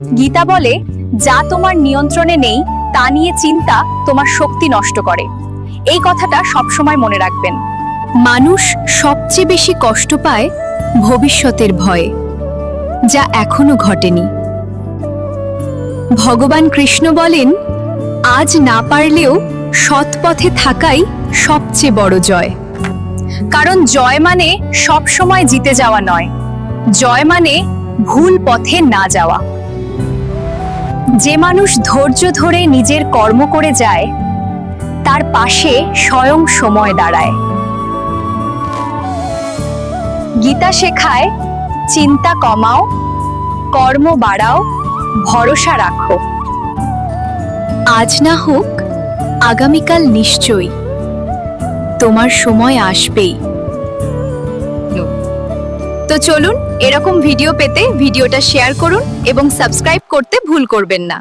গীতা বলে, যা তোমার নিয়ন্ত্রণে নেই, তা নিয়ে চিন্তা তোমার শক্তি নষ্ট করে। এই কথাটা সবসময় মনে রাখবেন। মানুষ সবচেয়ে বেশি কষ্ট পায় ভবিষ্যতের ভয়ে, যা এখনও ঘটেনি। ভগবান কৃষ্ণ বলেন, আজ না পারলেও সৎ পথে থাকাই সবচেয়ে বড় জয়। কারণ জয় মানে সব সময় জিতে যাওয়া নয়, জয় মানে ভুল পথে না যাওয়া। যে মানুষ ধৈর্য ধরে নিজের কর্ম করে যায়, তার পাশে স্বয়ং সময় দাঁড়ায়। গীতা শেখায়, চিন্তা কমাও, কর্ম বাড়াও, ভরসা রাখো। আজ না হোক, আগামীকাল নিশ্চয়ই। তোমার সময় আসবেই। তো চলুন এরকম ভিডিও পেতে ভিডিওটা শেয়ার করুন এবং সাবস্ক্রাইব করতে ভুল করবেন না।